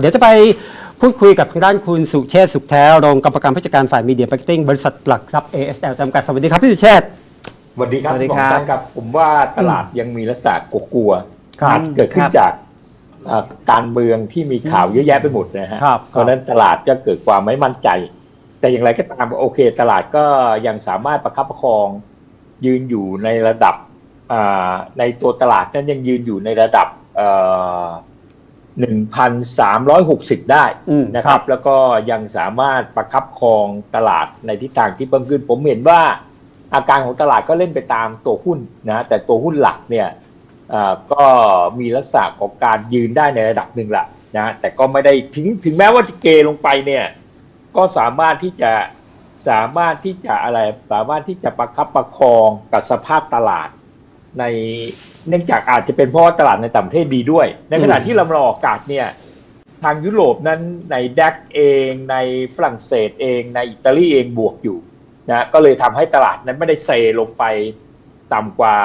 เดี๋ยวจะไปพูดคุยกับทางด้านคุณสุเชษฐ์สุขแท้รองกรรมการผู้จัดการฝ่ายมีเดียมาร์เก็ตติ้งบริษัทหลักทรัพย์ ASL จำกัด สวัสดีครับ พี่สุเชษฐ์สวัสดีครับสวัสดีณหมอครับตั้มครับ ผมว่าตลาดยังมีลักษณะกลัวๆครับอาจจะเกิดขึ้นครับจากเอ่อการเมืองที่มีข่าวเยอะแยะไปหมดนะฮะ ครับเพราะฉะนั้นตลาดก็เกิดความไม่มั่นใจ แต่อย่างไรก็ตามโอเค ตลาดก็ยังสามารถประคับประคองยืนอยู่ในระดับอ่าในตัวตลาดนั้นยังยืนอยู่ในระดับหนึ่งพันสามร้อ ยหกสิบได้อืมนะครับ แล้วก็ยังสามารถประคับครองตลาดในทิศทางที่เพิ่มขึ้น ผมเห็นว่าอาการของตลาดก็เล่นไปตามตัวหุ้นนะแต่ตัวหุ้นหลักเนี่ยเอ่อก็มีลักษณะของการยืนได้ในระดับหนึ่งละนะแต่ก็ไม่ได้ถึงถึงแม้ว่าจะเกลงไปเนี่ยก็สามารถที่จะสามารถที่จะอะไรสามารถที่จะประคับประคองกับสภาพตลาด ในเนื่องจากอาจจะเป็นเพราะว่าตลาดในต่างประเทศดีด้วย ในขณะที่เราเราออกอากาศเนี่ยทางยุโรปนั้นในแดกเองในฝรั่งเศสเองในอิตาลีเองบวกอยู่นะก็เลยทำให้ตลาดนั้นไม่ได้เซลงไปต่ำกว่า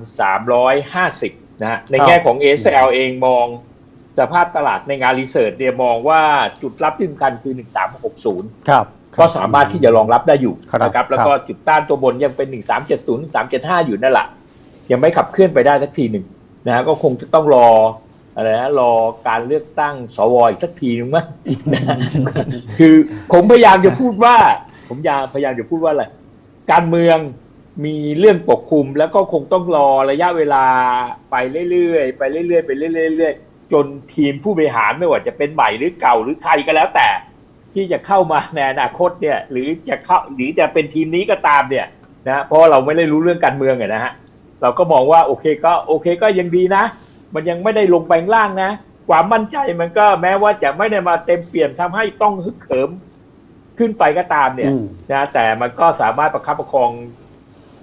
1,350นะฮะในแง่ของ ASL เองมองสภาพตลาดในงานรีเสิร์ชเนี่ยมองว่าจุดรับที่สำคัญคือ 1360ครับก็สามารถที่จะรองรับได้อยู่ครับนะครับแล้วก็ครับจุดต้านตัวบนยังเป็น 1370 1375 อยู่นั่นแหละ ยังไม่ขับเคลื่อนไปได้สักทีหนึ่งนะฮะก็คงจะต้องรออะไรนะรอการเลือกตั้งสวอีกสักทีนึงมั้งนะคือผมพยายามจะพูดว่า ผมยามพยายามจะพูดว่าอะไรการเมืองมีเรื่องปกคลุม แล้วก็คงต้องรอระยะเวลาไปเรื่อยๆไปเรื่อยๆไปเรื่อยๆจนทีมผู้บริหารไม่ว่าจะเป็นใหม่หรือเก่าหรือใครก็แล้วแต่ ที่จะเข้ามาในอนาคตเนี่ย หรือจะเข้าหรือจะเป็นทีมนี้ก็ตามเนี่ยนะเพราะเราไม่ได้รู้เรื่องการเมืองอะนะฮะ เราก็มองว่าโอเคก็โอเคก็ยังดีนะ มันยังไม่ได้ลงไปข้างล่างนะความมั่นใจมันก็แม้ว่าจะไม่ได้มาเต็มเปี่ยมทำให้ต้องฮึกเหิมขึ้นไปก็ตามเนี่ยอืมนะแต่มันก็สามารถประคับประคอง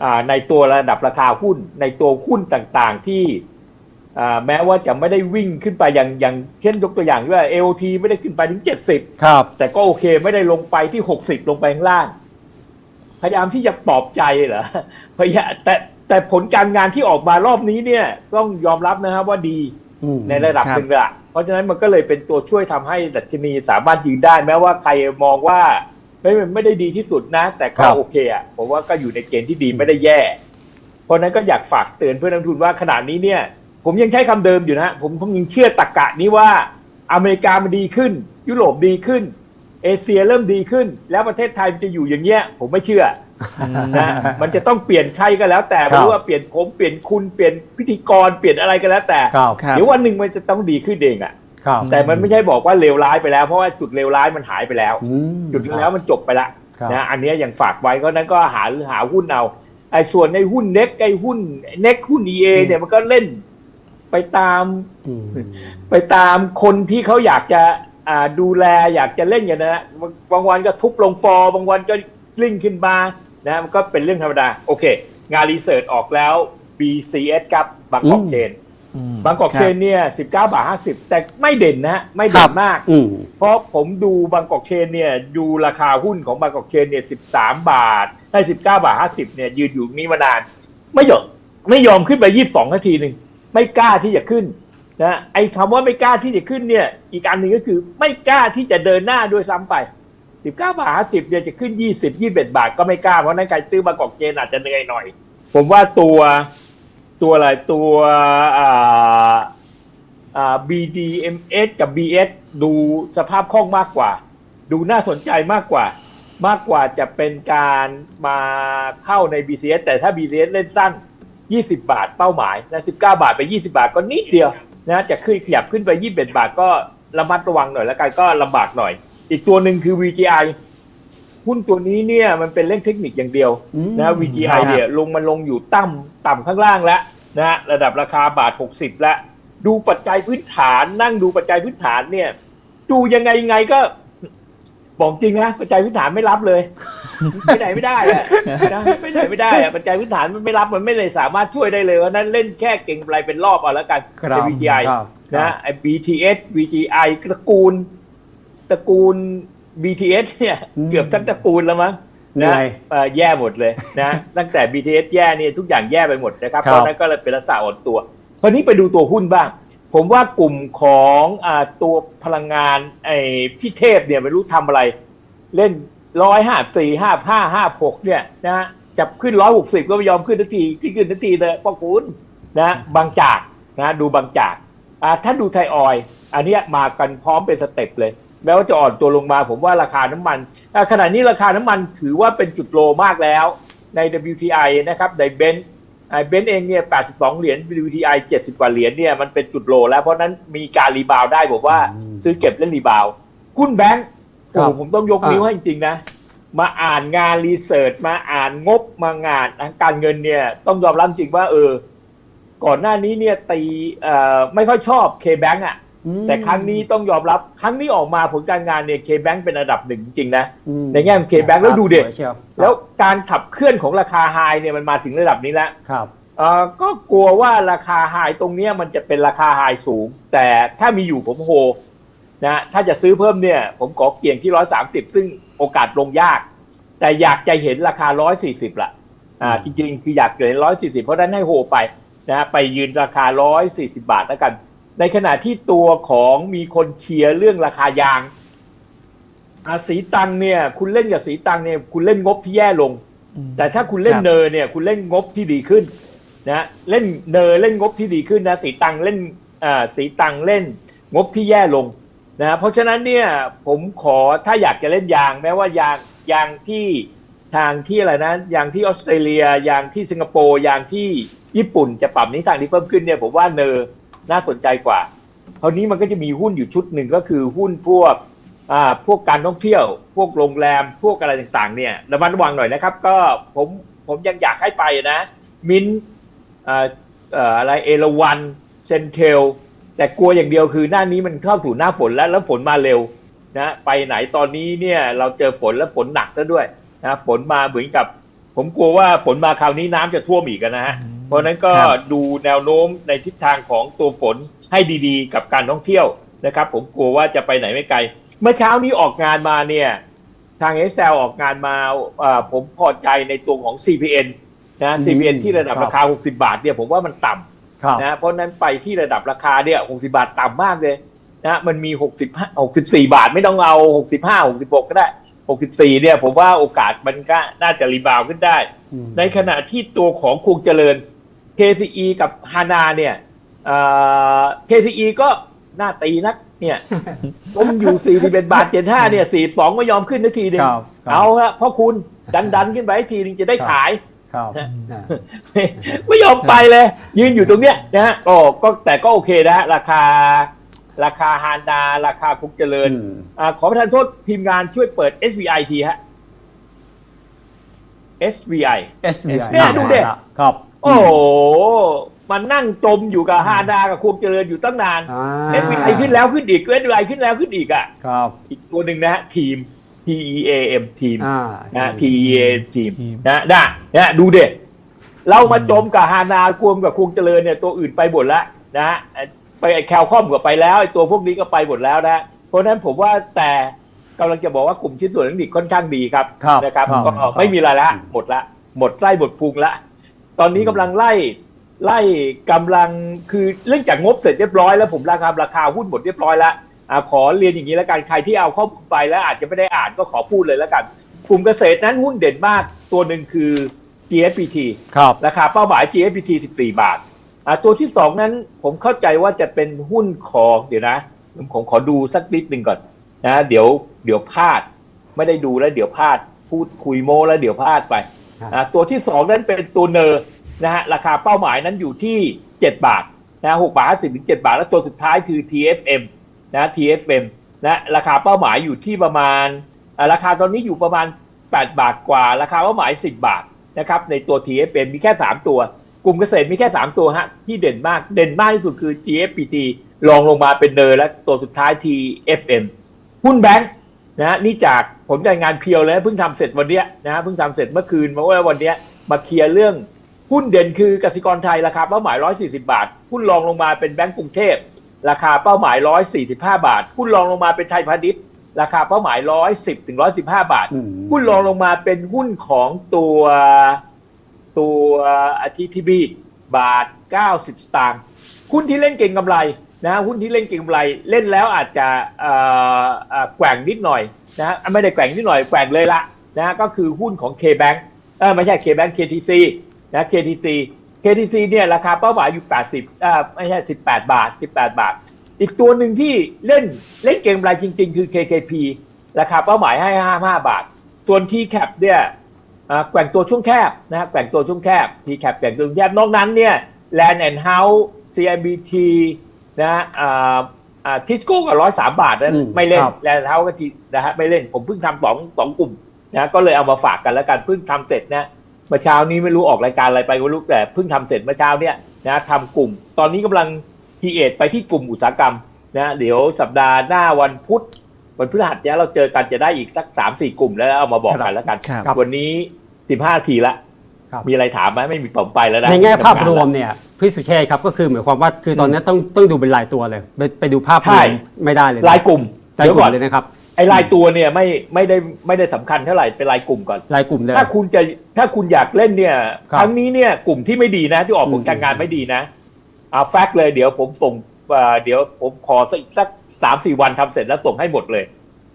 อาในตัวระดับราคาหุ้น ในตัวหุ้นต่างๆที่อ่าแม้ว่าจะไม่ได้วิ่งขึ้นไปอย่างอย่างเช่นยกตัวอย่างว่า AOT ไม่ได้ขึ้นไปถึง70ครับแต่ก็โอเคไม่ได้ลงไปที่60ลงไปข้างล่าง พยายามที่จะปลอบใจเหรอพยายามแต่ แต่ผลการงานที่ออกมารอบนี้เนี่ยต้องยอมรับนะครับว่าดีอืมในระดับครับหนึ่งละเพราะฉะนั้นมันก็เลยเป็นตัวช่วยทำให้ดัชนีสามารถยืนได้แม้ว่าใครมองว่าเฮ้ยมันไม่ได้ดีที่สุดนะ แต่ก็ครับโอเคอะผมว่าก็อยู่ในเกณฑ์ที่ดีไม่ได้แย่ เพราะฉะนั้นก็อยากฝากเตือนเพื่อนนักลงทุนว่าขณะนี้เนี่ย ผมยังใช้คำเดิมอยู่นะผมผมยังเชื่อตรกกะนี้ว่าอเมริกามันดีขึ้น ยุโรปดีขึ้น เอเชียเริ่มดีขึ้น แล้วประเทศไทยมันจะอยู่อย่างเงี้ย ผมไม่เชื่อนะมันจะต้องเปลี่ยนใครก็แล้ว แต่ครับไม่รู้ว่าเปลี่ยนผมเปลี่ยนคุณเปลี่ยนพิธีกรเปลี่ยนอะไรก็แล้วแต่ครับครับเดี๋ยววันหนึ่งมันจะต้องดีขึ้นเองอะครับแต่มันไม่ใช่บอกว่าเลวร้ายไปแล้วเพราะว่าจุดเลวร้ายมันหายไปแล้วอืมจุดแล้วมันจบไปละครับนะอันเนี้ยยังฝากไว้ก็นั้นก็หาหาหุ้นเอาไอ้ส่วนในหุ้นเน็กไอ้หุ้นเน็กหุ้น EA เนี่ยมันก็เล่นไปตามอืมไปตามคนที่เขาอยากจะอ่าดูแลอยากจะเล่นกันนะฮะบางบางวันก็ทุบลงฟอร์บางวันก็กลิ้งขึ้นมา นะมันก็เป็นเรื่องธรรมดา โอเค งานรีเสิร์ชออกแล้ว BCS ครับบางกอกอืมเชนอืมบางกอกครัเชนเนี่ย19บาท50แต่ไม่เด่นนะฮะไม่คเด่รันบมากอืมเพราะผมดูบางกอกเชนเนี่ยดูราคาหุ้นของบางกอกเชนเนี่ย13บาทได้19บาท50เนี่ยยืนอยู่นี้มานาน ไม่ยอมไม่ยอมขึ้นไป22นาทีหนึ่งไม่กล้าที่จะขึ้นนะไอ้คำว่าไม่กล้าที่จะขึ้นเนี่ย อีกอันหนึ่งก็คือไม่กล้าที่จะเดินหน้าด้วยซ้ำไป 19บเก้าบาท50เนี่ยจะขึ้น20 21บยี่เ็ดบาทก็ไม่กล้าเพราะนั้นใครซื้อบากอกเชนอาจจะเหนื่อยหน่อย ผมว่าตัวตัวอะไรตัวอ่าอ่า BDMs กับ BS ดูสภาพคล่องมากกว่า ดูน่าสนใจมากกว่า มากกว่าจะเป็นการมาเข้าใน BCS แต่ถ้า BCS เล่นสั้น 20 บาทเป้าหมายนะ19 บาทไป 20 บาทก็นิดเดียวนะจะขึ้นขยับขึ้นไป 21 บาทก็ระมัดระวังหน่อยแล้วกันก็ลำบากหน่อย อีกตัวหนึ่งคือ VGI หุ้นตัวนี้เนี่ยมันเป็นเรื่องเทคนิคอย่างเดียวอืมนะ VGI เนี่ยลงมันลงอยู่ต่ำต่ำข้างล่างแล้วนะฮะระดับราคาบาท 60 แล้ว ดูปัจจัยพื้นฐานนั่งดูปัจจัยพื้นฐานเนี่ย ดูยังไงยังไงก็ บอกจริงนะปัจจัยพื้นฐานไม่รับเลยไปไหนไม่ได้อะนะไปไหนไม่ได้อะปัจจัยพื้นฐานมันไม่รับมันไม่เลยสามารถช่วยได้เลยเพราะฉะนั้นเล่นแค่เก่งกำไรเป็นรอบเอาแล้วกันครัในบ VGI ครับนะไอ้ BTS VGI ตระกูล ตระกูล BTS เนี่ยอืมเกือบทั้งตระกูลแล้วมั้งเหนื่นะอยเอ่อแย่หมดเลยนะตั้งแต่ BTS แย่เนี่ยทุกอย่างแย่ไปหมดนะครับครับเพราะฉะนั้นก็เลยเป็นลักษณะอ่อนตัวคราวนี้ไปดูตัวหุ้นบ้าง ผมว่ากลุ่มของอ่าตัวพลังงานไอ้พี่เทพเนี่ยไม่รู้ทำอะไร เล่นร้อยห้าสี่ห้าห้าห้าหกเนี่ยนะฮะจับขึ้นร้อยหกสิบก็ไม่ยอมขึ้นทันทีที่ขึ้นทันทีเลยพ่อคุณนะบางจากนะดูบางจากอ่าถ้าดูไทยออยล์อันเนี้ยมากันพร้อมเป็นสเต็ปเลย แม้ว่าจะอ่อนตัวลงมาผมว่าราคาน้ำมันอ่าขณะนี้ราคาน้ำมันถือว่าเป็นจุดโลมากแล้วใน WTI นะครับในเบนซ์เบนซ์เองเนี่ย 82 เหรียญ WTI 70 กว่าเหรียญเนี่ยมันเป็นจุดโลแล้ว เพราะฉะนั้นมีการรีบาวด์ได้ผมว่าอืมซื้อเก็บเล่นรีบาวด์หุ้นแบงก์ครัโอ้บโหผมต้องยกนิ้วให้จริงๆนะ มาอ่านงานรีเสิร์ชมาอ่านงบมางานทางการเงินเนี่ย ต้องยอมรับจริงว่า เออ ก่อนหน้านี้เนี่ยตีเอ่อไม่ค่อยชอบเคแบงอะอืม แต่ครั้งนี้ต้องยอมรับครั้งนี้ออกมาผลการงานเนี่ยเคแบงเป็นอันดับหนึ่งจริงๆนะอืมในแง่ของ K-Bank แล้วดูดิสยเชียวแล้วการขับเคลื่อนของราคาไฮเนี่ยมันมาถึงระดับนี้แล้วครับเอ่อก็กลัวว่าราคาไฮตรงเนี้ยมันจะเป็นราคาไฮสูง แต่ถ้ามีอยู่ผมโฮนะถ้าจะซื้อเพิ่มเนี่ย ผมขอเกี่ยงที่ร้อยสามสิบซึ่งโอกาสลงยาก แต่อยากจะเห็นราคาร้อยสี่สิบละอ่าจริงๆ คืออยากเห็นร้อยสี่สิบเพราะฉะนั้นให้โฮไปนะไปยืนราคาร้อยสี่สิบาทแล้วกัน ในขณะที่ตัวของมีคนเชียร์เรื่องราคายางอาสีตังเนี่ย คุณเล่นกับสีตังเนี่ย คุณเล่นงบที่แย่ลง แต่ถ้าคุณเล่นครับเนอร์เนี่ย คุณเล่นงบที่ดีขึ้น นะเล่นเนอร์เล่นงบที่ดีขึ้นนะสีตังเล่นอ่าสีตังเล่นงบที่แย่ลงนะเพราะฉะนั้นเนี่ยผมขอถ้าอยากจะเล่นยาง แม้ว่ายางยางที่ทางที่อะไรนะยางที่ออสเตรเลียยางที่สิงคโปร์ยางที่ญี่ปุ่นจะปรับนิสทางที่เพิ่มขึ้นเนี่ยผมว่าเนอร์ น่าสนใจกว่าคราวนี้มันก็จะมีหุ้นอยู่ชุดหนึ่งก็คือหุ้นพวกอ่าพวกการท่องเที่ยว พวกโรงแรมพวกอะไรต่างๆ เนี่ยระมัดระวังหน่อยนะครับ ก็ผมผมยังอยากให้ไปนะ มินอ่อเอ่ออะไรเอราวันเซนเทลแต่กลัวอย่างเดียวคือหน้านี้มันเข้าสู่หน้าฝนแล้วแล้วฝนมาเร็วนะไปไหนตอนนี้เนี่ยเราเจอฝนแล้วฝนหนักซะด้วยนะฝนมาเหมือนกับ ผมกลัวว่าฝนมาคราวนี้น้ำจะท่วมอีกนะฮะ ราะฉะนั้นก็ครับดูแนวโน้มในทิศทางของตัวฝนให้ดีๆ กับการท่องเที่ยวนะครับ ผมกลัวว่าจะไปไหนไม่ไกล เมื่อเช้านี้ออกงานมาเนี่ย ทางเอสออกงานมาอ่าผมพอใจในตัวของ CPN นะอืม CPN ที่ระดับครับราคา 60 บาทเนี่ยผมว่ามันต่ำครับนะเพราะฉะนั้นไปที่ระดับราคาเนี่ย 60 บาทต่ำมากเลยนะมันมี 65 64 บาทไม่ต้องเอา 65 66 ก็ได้ 64 เนี่ย ผมว่าโอกาสมันก็น่าจะรีบาวด์ขึ้นได้อืมในขณะที่ตัวของคงเจริญ KCE กับฮานาเนี่ยเอ่อ KCE ก็น่าตีนักเนี่ยผมอยู่4เป็นบาท75เนี่ย42ไม่ยอมขึ้นนาทีหนึงครับครับ เอาละพ่อคุณดันดันๆขึ้นไปอีกทีหนึงจะได้ขาย ครับนะอ่า ไม่ไม่ยอมไปเลย ยืนอยู่ตรงเนี้ยนะฮะก็ก็แต่ก็โอเคนะฮะราคา ราคาฮานดาราคาคุกเจริญอืมอ่าขอประทานโทษทีมงานช่วยเปิด SVI ทีฮะ SVI SBI เนี่ยดูดิ ครับ โอ้โหมันนั่งจมอยู่กับฮานดากับคุกเจริญอยู่ตั้งนานอ่า SVI ขึ้นแล้วขึ้นอีก SVI ขึ้นแล้วขึ้นอีกอะ ครับอีกตัวหนึ่งนะฮะทีม T E A M ทีมอ่า นะ T E A ทีมทีม นะได้นะดูเด็เรามาจมกับฮานากวมกับคุงเจริญเนี่ยตัวอื่นไปหมดแล้วนะฮะไปไอ้แคลคอมก็ไปแล้วไอ้ตัวพวกนี้ก็ไปหมดแล้วนะเพราะฉะนั้นผมว่าแต่กำลังจะบอกว่ากลุ่มชิ้นส่วนเทคนิคค่อนข้างดีครับครับนะครับครับ ก็ไม่มีอะไรละหมดละหมดไส้หมดพุงละ ตอนนี้กำลังไล่ไล่กำลังคือเรื่องจากงบเสร็จเรียบร้อยแล้วผมราคาราคาหุ้นหมดเรียบร้อยแล้วอ่าขอเรียนอย่างนี้แล้วกันใครที่เอาเข้าไปแล้วอาจจะไม่ได้อ่านก็ขอพูดเลยแล้วกันกลุ่มเกษตรนั้นหุ้นเด่นมากตัวหนึ่งคือ GFPT ครับราคาเป้าหมาย GFPT 14 บาทอ่าตัวที่สองนั้นผมเข้าใจว่าจะเป็นหุ้นของเดี๋ยวนะผมขอดูสักนิดหนึ่งก่อนนะเดี๋ยวเดี๋ยวพลาด ไม่ได้ดูแล้วเดี๋ยวพลาด พูดคุยโมแล้วเดี๋ยวพลาดไปครับอ่า ตัวที่สองนั้นเป็นตัวเนอร์นะฮะราคาเป้าหมายนั้นอยู่ที่ 7 บาทนะหกบาทห้าสิบถึงเจ็ดบาท แล้วตัวสุดท้ายคือ TFM นะ TFM นะราคาเป้าหมายอยู่ที่ประมาณ ราคาตอนนี้อยู่ประมาณ 8 บาทกว่า ราคาเป้าหมาย 10 บาทนะครับในตัว TFM มีแค่ 3 ตัว กลุ่มเกษตรมีแค่ 3 ตัวฮะที่เด่นมากเด่นมากที่สุดคือ GFPT รองลงมาเป็นเนอร์และตัวสุดท้าย TFM หุ้นแบงค์ นะฮะนี่จากผลการงานเพียวเลยนะเพิ่งทำเสร็จวันเนี้ยนะฮะเพิ่งทำเสร็จเมื่อคืนมาว่าวันเนี้ยมาเคลียร์เรื่องหุ้นเด่นคือกสิกรไทยราคาเป้าหมาย 140 บาท หุ้นรองลงมาเป็นแบงก์กรุงเทพราคาเป้าหมาย 145 บาท หุ้นรองลงมาเป็นไทยพาณิชย์ราคาเป้าหมาย 110ถึง115 บาทอืมหุ้นรองลงมาเป็นหุ้นของตัวตัวอาทีทีบีบาท 90 สตางค์หุ้นที่เล่นเก่งกำไร นะหุ้นที่เล่นเก็งกำไรเล่นแล้วอาจจะแกว่งนิดหน่อยนะไม่ได้แกว่งนิดหน่อยแกว่งเลยละนะก็คือหุ้นของ K-Bank เออไม่ใช่ K-Bank KTC นะ KTC KTC เนี่ยราคาเป้าหมายอยู่ 80อ่าไม่ใช่ 18 บาท 18 บาท อีกตัวหนึ่งที่เล่นเล่นเกมรายจริง ๆ คือ KKP ราคาเป้าหมายให้ 55 บาท ส่วน TCAP เนี่ยแกว่งตัวช่วงแคบนะฮะแกว่งตัวช่วงแคบ TCAP แกว่งตัวช่วงแคบนอกนั้นเนี่ย Land and House CIBT นะฮะอ่าอ่าทิสโก้กับร้อยสามบาทนั้นอืมไม่เล่นครับแลนด์เฮาส์ก็ทีนะฮะไม่เล่นผมเพิ่งทำสองสองกลุ่มนะก็เลยเอามาฝากกันแล้วกันเพิ่งทำเสร็จนะเมื่อเช้านี้ไม่รู้ออกรายการอะไรไปไม่รู้แต่เพิ่งทำเสร็จเมื่อเช้าเนี่ยนะทำกลุ่ม ตอนนี้กำลังทีเอทไปที่กลุ่มอุตสาหกรรมนะเดี๋ยวสัปดาห์หน้าวันพุธวันพฤหัสเนี่ยเราเจอกันจะได้อีกสักสามสี่กลุ่มแล้วเอามาบอกกันแล้วกันครับวันนี้สิบห้าทีละครับมีอะไรถามไหมไม่มีผมไปแล้วนะในแง่ภาพทำงนรวมละเนี่ย พี่สุเชษฐ์ครับก็คือหมายความว่าคือตอนนี้ต้องต้องดูเป็นรายตัวเลย ไปไปดูภาพรใช่วมไม่ได้เลยนะรายกลุ่มรายเดี๋ยวกลุ่ก่อมนเลยนะครับไอ้รายตัวเนี่ยไม่ไม่ได้ไม่ได้สำคัญเท่าไหร่เป็นรายกลุ่มก่อนรายกลุ่มเลยถ้าคุณจะถ้าคุณอยากเล่นเนี่ยครับครั้งนี้เนี่ยกลุ่มที่ไม่ดีนะ ที่ออกผลอืมการงานไม่ดีนะเอาแฟกต์เลยเดี๋ยวผมส่งเอ่อเดี๋ยวผมขอสักอีกสักสามสี่วันทำเสร็จแล้วส่งให้หมดเลย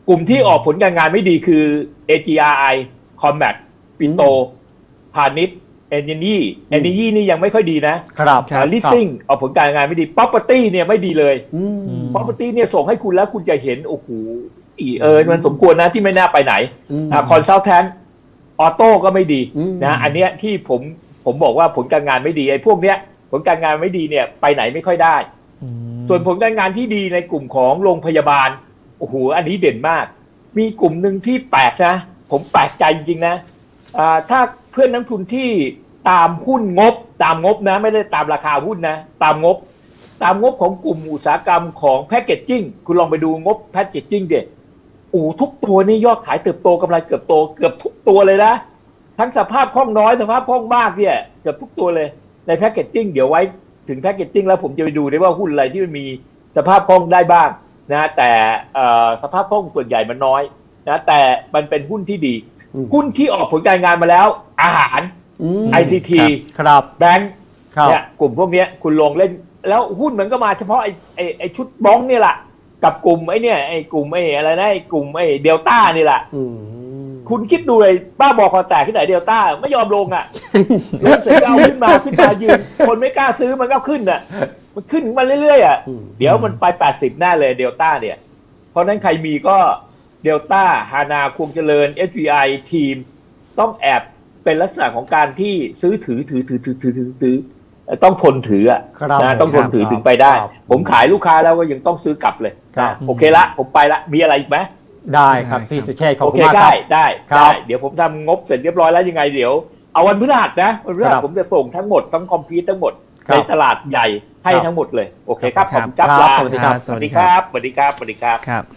กลุ่มที่ออกผลการงานไม่ดีคือ AGRI Combat ปิโตพาณิชย์ เอเนยี่เอเนยี่นี่ยังไม่ค่อยดีนะครับครับลิสซิ่งออกผลการงานไม่ดี Property เนี่ยไม่ดีเลยอืมอืม Property เนี่ยส่งให้คุณแล้วคุณจะเห็น โอ้โหอีเออมันสมควรนะที่ไม่น่าไปไหนมคอนซัลแทนออโต้ก็ไม่ดีอืมนะอันเนี้ยที่ผมผมบอกว่าผลการงานไม่ดีไอ้พวกเนี้ยผลการงานไม่ดีเนี่ยไปไหนไม่ค่อยได้อืมส่วนผลการงานที่ดีในกลุ่มของโรงพยาบาลโอ้โหอันนี้เด่นมาก มีกลุ่มหนึ่งที่แปลกนะ ผมแปลกใจจริงๆนะอ่า ถ้าเพื่อนนักทุนที่ตามหุ้นงบ ตามงบนะ ไม่ได้ตามราคาหุ้นนะ ตามงบ ตามงบของกลุ่มอุตสาหกรรมของแพ c เกจจิ้งคุณลองไปดูงบแพ c เกจจิ้งเด็ดโอ้ทุกตัวนี่ยอดขายเติบโตกำไรเกือบโตเกือบทุกตัวเลยนะทั้งสภาพคล่องน้อยสภาพคล่องมากเนี่ยเกือบทุกตัวเลยในแพ c เกจจิ้งเดี๋ยวไว้ถึงแพ c เกจจิ้งแล้วผมจะไปดูได้ว่าหุ้นอะไรที่มันมีสภาพคล่องได้บ้างนะแต่อ่อสภาพคล่องส่วนใหญ่มันน้อย นะแต่มันเป็นหุ้นที่ดีอืมหุ้นที่ออกผลการงานมาแล้ว อาหารอืม ICT ครับแบงก์ครับเนี่ยกลุ่มพวกเนี้ยคุณลงเล่น แล้วหุ้นมันก็มาเฉพาะไอ้ไอ้ไอ้ชุดบ้องเนี่ยแหละกับกลุ่มไอ้เนี่ยไอ้กลุ่มไอ้อะไรนะไอ้กลุ่มไอ้เดลต้านี่แหละอืมคุณคิดดูเลยบ้าบอคอแตกที่ไหนเดลต้าไม่ยอมลงอะลงเสร็จก็เอาขึ้นมาขึ้นมายืน คนไม่กล้าซื้อมันก็ขึ้นอะ มันขึ้นมาเรื่อยๆอะอืมเดี๋ยวมันไป80หน้าเลยเดลต้าเนี่ย เพราะฉะนั้นใครมีก็ เดลต้าฮานาควงเจริญ SVI ทีม ต้องแอบเป็นลักษณะของการที่ซื้อถือถือถือถือถือถือถือต้องทนถืออะนะต้องทนถือถึงไปได้ ผมขายลูกค้าแล้วก็ยังต้องซื้อกลับเลยโอเคละผมไปละมีอะไรอีกไหมได้ครับพี่สุเชษฐ์ขอบโอคุเคณมากคได้รับได้ได้เดี๋ยวผมทำงบเสร็จเรียบร้อยแล้วยังไงเดี๋ยวเอาวันพฤหัสนะวันพฤหัสผมจะส่งทั้งหมดทั้งคอมพิวทั้งหมดในตลาดใหญ่ให้ทั้งหมดเลย โอเคครับครับผมครับครับลาสวัสดีครับ สวัสดีครับ สวัสดีครับ สวัสดีครับ